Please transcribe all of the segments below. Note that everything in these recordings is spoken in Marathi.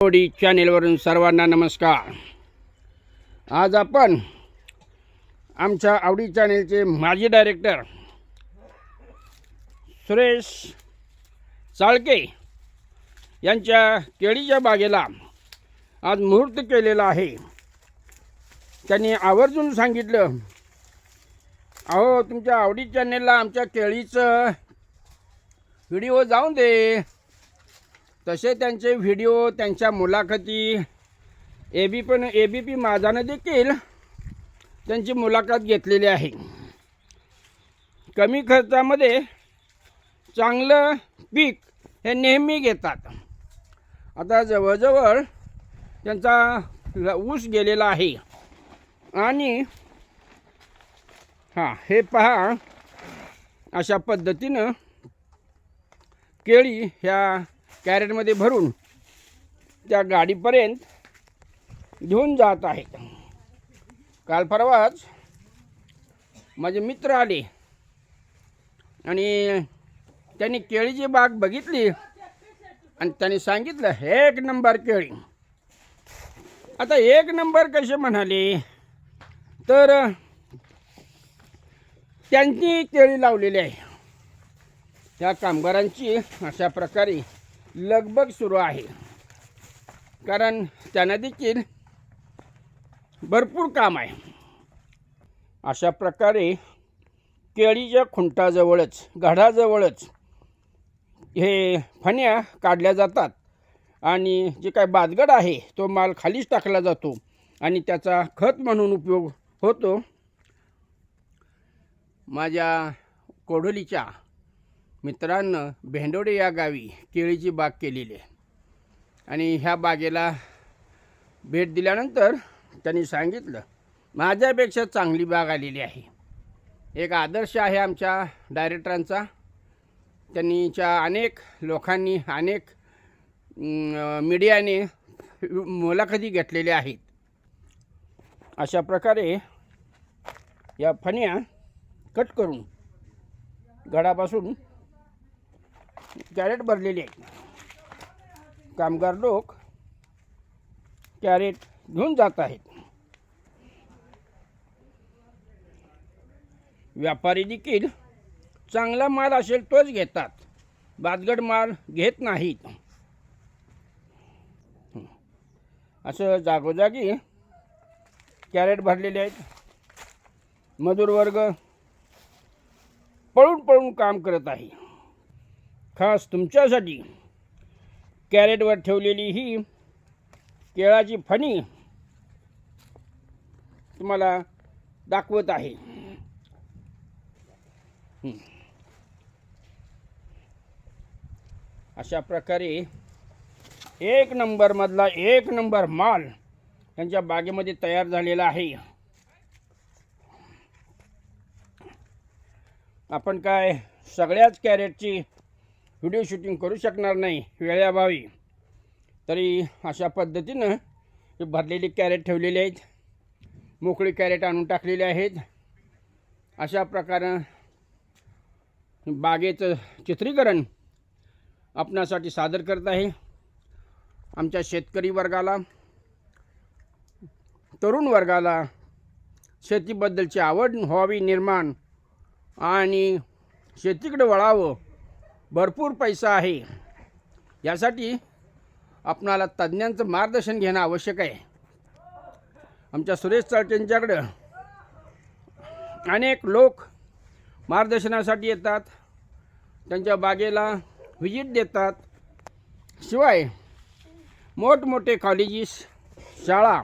डी चॅनेलवरून सर्वांना नमस्कार. आज आपण आमच्या आवडी चॅनेलचे माजी डायरेक्टर सुरेश चाळके यांच्या केळीच्या बागेला आज मुहूर्त केलेला आहे. त्यांनी आवर्जून सांगितलं अहो तुमच्या आवडी चॅनेलला आमच्या केळीचं व्हिडिओ जाऊन दे. तसे त्यांचे व्हिडिओ त्यांच्या मुलाखती ए बी पण ए बी पी माझानं देखील त्यांची मुलाखत घेतलेली आहे. कमी खर्चामध्ये चांगलं पीक हे नेहमी घेतात. आता जवळजवळ त्यांचा ल- ऊस गेलेला आहे. आणि हां हे पहा अशा पद्धतीनं केळी ह्या कॅरेटमध्ये भरून त्या गाडीपर्यंत घेऊन जात आहेत काल परवाच माझे मित्र आले आणि त्यांनी केळीची बाग बघितली आणि त्यांनी सांगितलं एक नंबर केळी. आता एक नंबर कसे म्हणाले? तर त्यांनी केळी लावलेली आहे. त्या कामगारांची अशा प्रकारे लगबग सुरू आहे. कारण त्यांना देखील भरपूर काम आहे. अशा प्रकारे केळीच्या खुंटाजवळच घडाजवळच हे फण्या काढल्या जातात आणि जे काय बादगड आहे तो माल खालीच टाकला जातो आणि त्याचा खत म्हणून उपयोग होतो. माझ्या कोडोलीच्या मित्रांनं भेंडोडे या गावी केळीची बाग केलेली आहे. आणि ह्या बागेला भेट दिल्यानंतर त्यांनी सांगितलं माझ्यापेक्षा चांगली बाग आलेली आहे. एक आदर्श आहे आमच्या डायरेक्टरांचा. त्यांनीच्या अनेक लोकांनी अनेक मीडियाने मुलाखती घेतलेल्या आहेत. अशा प्रकारे या फण्या कट करून गडापासून कॅरेट भरलेले आहेत. कामगार लोक कॅरेट घेऊन जात आहेत. व्यापारी देखील चांगला माल असेल तोच घेतात. बादगड माल घेत नाहीत. असं जागोजागी कॅरेट भरलेले आहेत. मजूर वर्ग पळून पळून काम करत आहे. खास तुमच्यासाठी कॅरेटवर ठेवलेली ही केळाची फणी तुम्हाला दाखवत आहे. अशा प्रकारे एक नंबरमधला एक नंबर माल त्यांच्या बागेमध्ये तयार झालेला आहे. आपण काय सगळ्याच कॅरेटची व्हिडिओ शूटिंग करू शकणार नाही वेळेअभावी तरी अशा पद्धतीनं हे भरलेली कॅरेट ठेवलेली आहेत. मोकळी कॅरेट आणून टाकलेली आहेत. अशा प्रकारे बागेचं चित्रीकरण आपणासाठी सादर करत आहे. आमच्या शेतकरी वर्गाला तरुण वर्गाला शेतीबद्दलची आवड व्हावी निर्माण आणि शेतीकडे वळावं भरपूर पैसा आहे. यासाठी आपणाला तज्ज्ञांचं मार्गदर्शन घेणं आवश्यक आहे. आमच्या सुरेश चाळकेंच्याकडं अनेक लोक मार्गदर्शनासाठी येतात. त्यांच्या बागेला व्हिजिट देतात. शिवाय मोठमोठे कॉलेजेस शाळा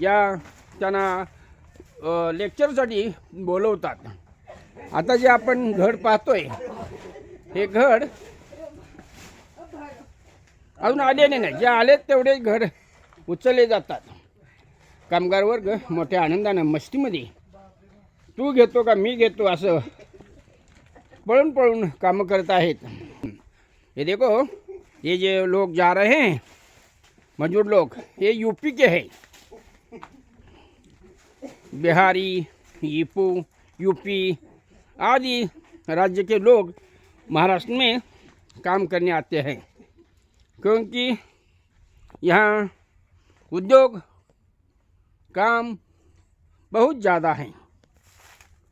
या त्यांना लेक्चरसाठी बोलवतात. आता जे आपण घड पाहतोय हे घड अजून आलेले नाही जे आलेत तेवढे घड उचलले जातात. कामगार वर्ग मोठ्या आनंदानं मस्तीमध्ये. तू घेतो का मी घेतो असं पळून पळून कामं करत आहेत. ये देखो ये जे लोग जा रहे हैं लोक लोग ये यूपी के है. बिहारी यूपू यूपी आदि राज्य के लोग महाराष्ट्र में काम करने आते हैं, क्योंकि यहाँ उद्योग काम बहुत ज़्यादा हैं।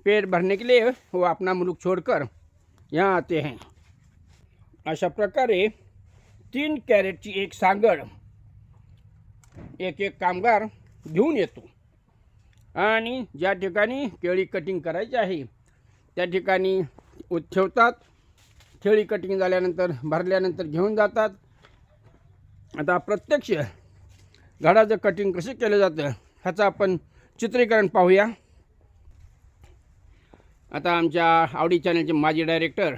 पेट भरने के लिए वो अपना मुल्क छोड़कर यहाँ आते हैं। अशा प्रकारे तीन कॅरेटची एक सांगड एक एक कामगार घेऊन येतो। आणि ज्या कटिंग करायची आहे ठिकाणी उ- ठेवतात केळी कटिंग झाल्यानंतर भरल्यानंतर घेऊन जातात. आता प्रत्यक्ष घडाचं कटिंग कसं केलं जातं ह्याचं आपण चित्रीकरण पाहूया. आता आमच्या आवडी चॅनलचे माजी डायरेक्टर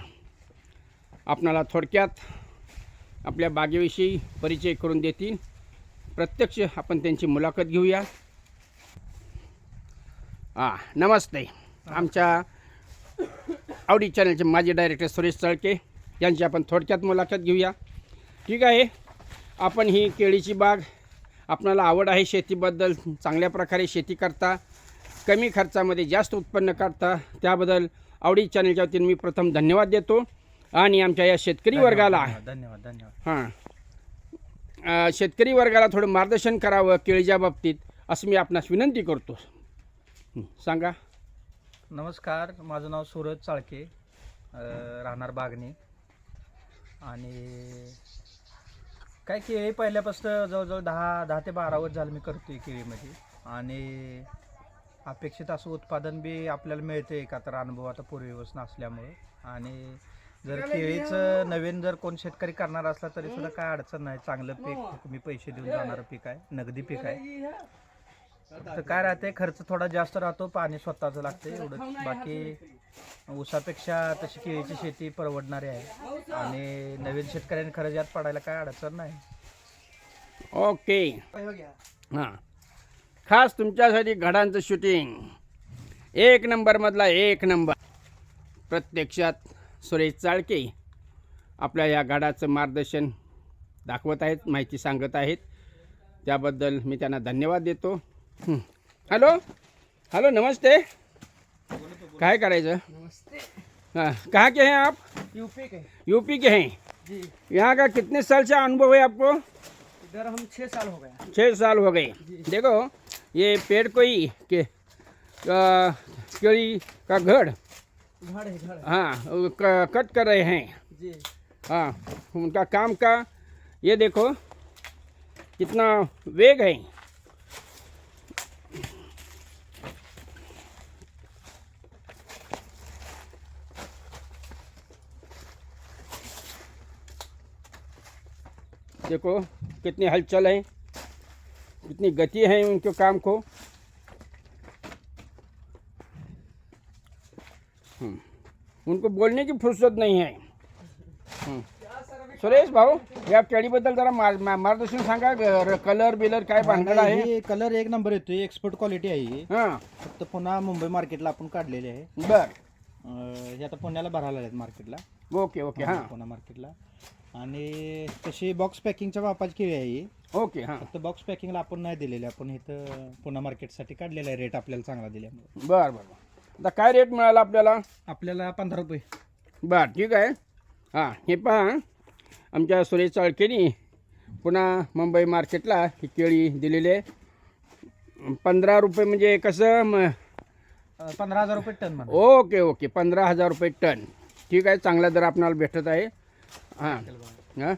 आपणाला थोडक्यात आपल्या बागेविषयी परिचय करून देतील. प्रत्यक्ष आपण त्यांची मुलाखत घेऊया. हां नमस्ते. आमच्या आवडी चॅनलचे माजी डायरेक्टर सुरेश चळके यांची आपण थोडक्यात मुलाखत घेऊया. ठीक आहे? आपण ही केळीची बाग आपणाला आवड आहे शेतीबद्दल चांगल्या प्रकारे शेती करता कमी खर्चामध्ये जास्त उत्पन्न काढता त्याबद्दल आवडी चॅनलच्या वतीने मी प्रथम धन्यवाद देतो आणि आमच्या या शेतकरी वर्गाला धन्यवाद धन्यवाद हां. शेतकरी वर्गाला थोडं मार्गदर्शन करावं केळीच्या बाबतीत असं मी आपणास विनंती करतो. सांगा. नमस्कार माझं नाव सूरज चाळके राहणार बागणी. आणि काय केळी पहिल्यापासून जवळजवळ दहा दहा ते बारा वर्ष झालं मी करतोय केळीमध्ये. आणि अपेक्षित असं उत्पादन बी आपल्याला मिळते का तर अनुभव आता पूर्वीपासून असल्यामुळे. आणि जर केळीचं नवीन जर कोण शेतकरी करणार असला तरी सुद्धा काय अडचण नाही. चांगलं पीक मी पैसे देऊन जाणारं पीक आहे नगदी पीक आहे. तर काय राहते खर्च थोडा जास्त राहतो पाणी स्वतःचं लागते एवढंच. बाकी ऊसापेक्षा तशी केळीची शेती परवडणारी आहे. आणि नवीन शेतकऱ्यांनी खरंच यात पडायला काय अडचण नाही. ओके. हां खास तुमच्यासाठी घडांचं शूटिंग एक नंबरमधला एक नंबर प्रत्यक्षात सुरेश चाळके आपल्या या घडाचं मार्गदर्शन दाखवत आहेत माहिती सांगत आहेत. त्याबद्दल मी त्यांना धन्यवाद देतो. हं. हॅलो? हॅलो नमस्ते. काय करायचं? हाँ कहाँ के हैं आप? यूपी के. यूपी के हैं. जी. यहाँ का कितने साल से अनुभव है आपको? इधर हम छः साल हो गया छः साल हो गए. देखो ये पेड़ कोई के केड़ी का घड़ घर हाँ कट कर रहे हैं. जी. हाँ उनका काम का ये देखो कितना वेग है. देखो कितनी हलचल है कितनी गति है उनके काम को। उनको बोलने की फुर्सत नहीं है. सुरेश भाऊ या केळीबद्दल जरा मार मा- मार्गदर्शन सांगा ग- कलर बिलर काय भानगड आहे? हे कलर एक नंबर येतोय एक्सपोर्ट क्वालिटी आहे ही. हां. फक्त पुन्हा मुंबई मार्केटला आपण काढलेले आहे. बर. अं, हे आता पुण्याला भरायला आहेत मार्केटला ओके ओके हां. पुणे मार्केटला आणि तशी बॉक्स पॅकिंगच्या बापाची केळी आहे ही. ओके हां. फक्त बॉक्स पॅकिंगला आपण नाही दिलेले आपण इथं पुणे मार्केटसाठी काढलेला आहे रेट आपल्याला चांगला दिल्यामुळे. बर बर बर. आता काय रेट मिळाला आपल्याला? आपल्याला पंधरा रुपये. बर ठीक आहे. हां हे पहा आमच्या सुरेश चाळकेनी पुन्हा मुंबई मार्केटला ही केळी दिलेली आहे. पंधरा रुपये म्हणजे कसं म पंधरा हजार रुपये टन म्हणा. ओके ओके पंधरा हजार रुपये टन. ठीक आहे चांगला दर आपणाला भेटत आहे. हाँ। हाँ।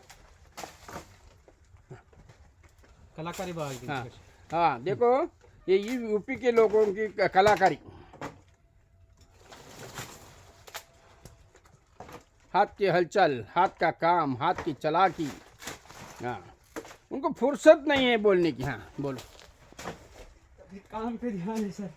कलाकारी हाँ। हाँ देखो ये यूपी के लोगों की कलाकारी। हाथ की हलचल हाथ का काम हाथ की चलाकी। हाँ। उनको फुर्सत नहीं है बोलने की। हाँ बोलो। काम पे ध्यान है सर।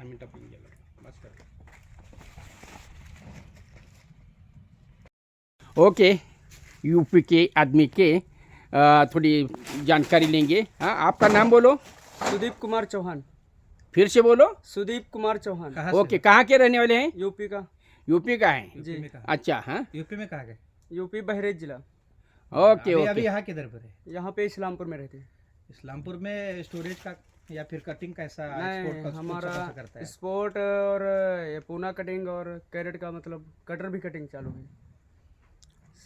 दहा मिनटं पण गेलं बस कर। ओके यूपी के आदमी के थोड़ी जानकारी लेंगे। हाँ आपका नाम बोलो। सुदीप कुमार चौहान। फिर से बोलो। सुदीप कुमार चौहान। कहाँ ओके कहाँ के रहने वाले हैं? यूपी का। यूपी का है? जी अच्छा हाँ। यूपी में कहाँ गए? यूपी बहरेज जिला। ओके अभी ओके। अभी यहाँ किधर पर है? यहाँ पे इस्लामपुर में रहते हैं। इस्लामपुर में स्टोरेज का या फिर कटिंग कैसा नहीं का हमारा करता है? स्पोर्ट और ये पूना कटिंग और कैरेट का मतलब कटर भी कटिंग चालू है।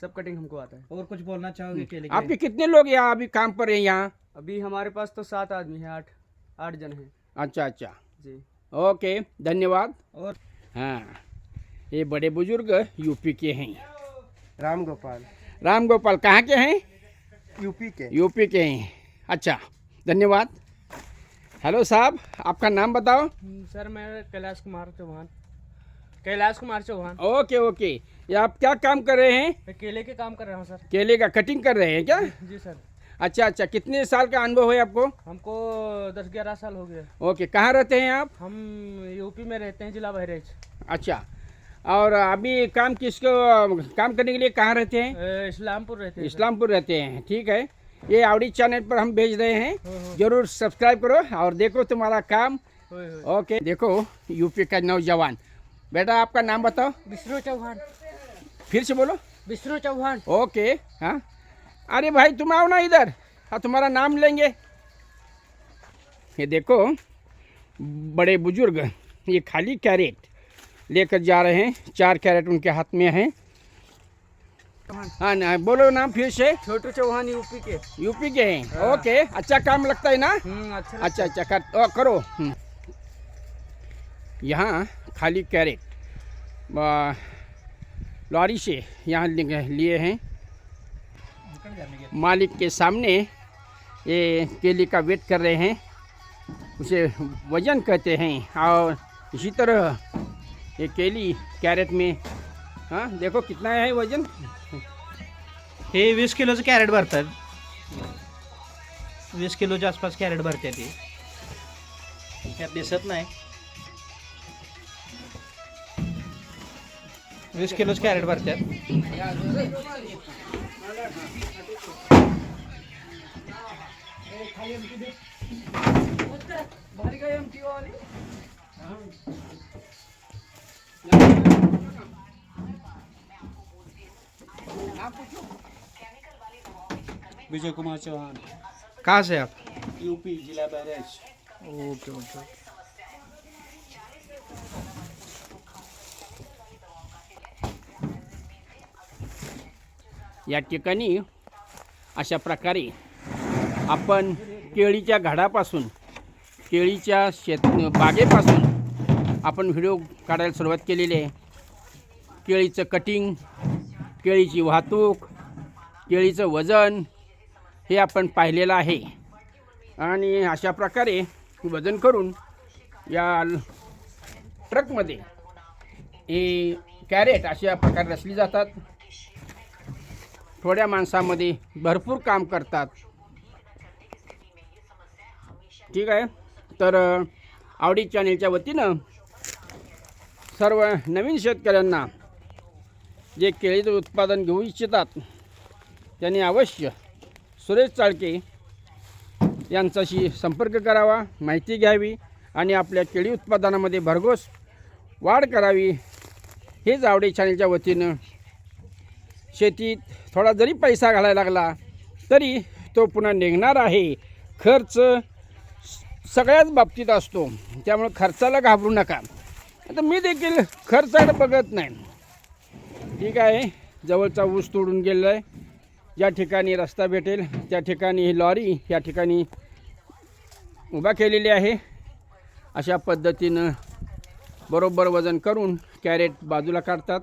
सब कटिंग हमको आता है। और कुछ बोलना चाहोगे केले के आपके कितने लोग यहाँ अभी काम पर हैं यहाँ? अभी हमारे पास तो सात आदमी हैं आठ आठ जन हैं। अच्छा अच्छा। जी। ओके धन्यवाद। और? हाँ ये बड़े बुज़ुर्ग यूपी के हैं। राम गोपाल। राम गोपाल कहाँ के हैं? यूपी के। यूपी के हैं। अच्छा धन्यवाद। हेलो साहब आपका नाम बताओ। सर मैं कैलाश कुमार चौहान। कैलाश कुमार चौहान। Okay okay. ये आप क्या काम कर रहे हैं? मैं केले के काम कर रहा हूँ सर। केले का कटिंग कर रहे हैं क्या? जी सर। अच्छा अच्छा। कितने साल का अनुभव है आपको? हमको दस ग्यारह साल हो गए ओके कहाँ रहते हैं आप? हम यूपी में रहते हैं जिला बहरेज अच्छा। और अभी काम किसको काम करने के लिए कहाँ रहते हैं? इस्लामपुर रहते हैं इस्लामपुर रहते हैं ठीक है। ये आवड़ी चैनल पर हम भेज रहे हैं। हो, हो, ज़रूर सब्सक्राइब करो और देखो तुम्हारा काम। ओके देखो यूपी का नौजवान। बेटा आपका नाम बताओ। विष्णु चौहान। फिर से बोलो। विष्णु चौहान। ओके हाँ। अरे भाई तुम आओ ना इधर। हाँ तुम्हारा नाम लेंगे। ये देखो बड़े बुज़ुर्ग ये खाली कैरेट लेकर जा रहे हैं। चार कैरेट उनके हाथ में है। हाँ ना बोलो नाम फिर से। छोटू चौहान यूपी के। यूपी के हैं। ओके अच्छा काम लगता है ना? हम्म अच्छा अच्छा अच्छा कर ओ, करो। हम्म। यहाँ खाली कैरेट लॉरी से यहाँ लिए हैं। मालिक के सामने ये केले का वेट कर रहे हैं। उसे वज़न कहते हैं। और इसी तरह ये केली कैरेट में हाँ देखो कितना है वज़न। हे, वीस किलोचं कॅरेट भरतात. वीस किलोच्या आसपास कॅरेट भरते यात दिसत नाही. वीस किलोच कॅरेट भरतात. विजय कुमार चौहान कहाँ से आप? यूपी जिला बहरेज ओके ओके या ठिकाणी अशा प्रकारे आपण केळीच्या झाडापासून केळीच्या शेत बागेपासून आपण व्हिडिओ काढायला सुरुवात केलेली आहे. केळीचं कटिंग केळीची वाहतूक केळीचं वजन हे आपण पाहिलेलं आहे. आणि अशा प्रकारे वजन करून या ट्रकमध्ये हे कॅरेट अशा प्रकारे रचली जातात. थोड्या माणसामध्ये भरपूर काम करतात. ठीक आहे? तर आवडी चॅनेलच्या वतीनं सर्व नवीन शेतकऱ्यांना जे केळीचं उत्पादन घेऊ इच्छितात त्यांनी अवश्य सुरेश चाळके यांच्याशी संपर्क करावा माहिती घ्यावी आणि आपल्या केळी उत्पादनामध्ये भरघोस वाढ करावी. हेच आवडे चॅनेलच्या वतीनं शेतीत थोडा जरी पैसा घालायला लागला तरी तो पुन्हा निघणार आहे. खर्च सगळ्याच बाबतीत असतो. त्यामुळे खर्चाला घाबरू नका. आता मी देखील खर्चाकडे बघत नाही. ठीक आहे. जवळचा ऊस तोडून गेलेला आहे ज्या ठिकाणी रस्ता भेटेल त्या ठिकाणी ही लॉरी या ठिकाणी उभा केलेली आहे. अशा पद्धतीनं बरोबर वजन करून कॅरेट बाजूला काढतात.